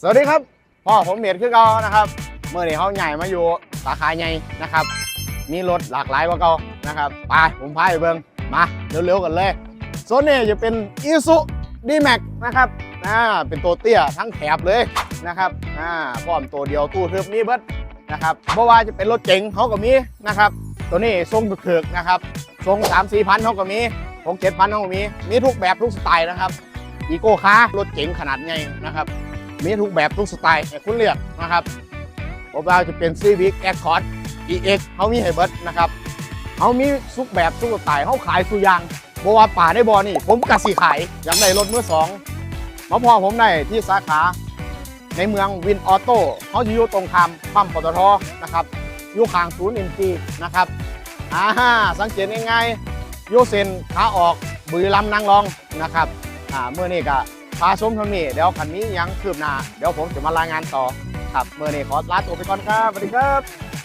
สวัสดีครับพ่อผมเมียดคือเก่านะครับเมื่อนี้เขาใหญ่มาอยู่สาขาใหญ่นะครับ มีรถหลากหลายกว่าเก่านะครับไปผมพาไปเบิ่งมาเร็วๆกันเลยโซนนี้จะเป็นอีซูดีแม็กนะครับอ่าเป็นตัวเตี้ยทั้งแถบเลยนะครับอ่าพร้อมตัวเดียวตู้ทึบมีเบิดนะครับเพราะว่าจะเป็นรถเก๋งเขาก็มีนะครับ ตัวนี้ทรงถึกนะครับทรงสามสี่พันเขาก็มีทรงเจ็ดพันเขาก็มีมีทุกแบบทุกสไตล์นะครับอีโก้ค้าร์รถเก๋งขนาดใหญ่นะครับ มีทุกแบบทุกสไตล์ให้คุณเลือกนะครับผมว่าจะเป็น Civic Accord EX เขามีให้เบิดนะครับเขามีทุกแบบทุกสไตล์เขาขายสุยางบว่าป่าได้บอนี่ผมกะสีขายอยากได้รถมือสองมาพอผมได้ที่สาขาในเมืองวินออโต้เขาจะอยู่ตรงข้ามปั๊มปตทนะครับอยู่ข้างศูนย์เอ็นจีนะครับอ่าสังเกตง่ายๆโยเซนขาออกบุรีรัมย์นางรองนะครับอ่าเมื่อนี้ก็ พาชมทางนี้เดี๋ยวคันนี้ยังคืบหน้า เดี๋ยวผมจะมารายงานต่อ ครับเมื่อนี้ขอลาตัวไปก่อนครับสวัสดีครับ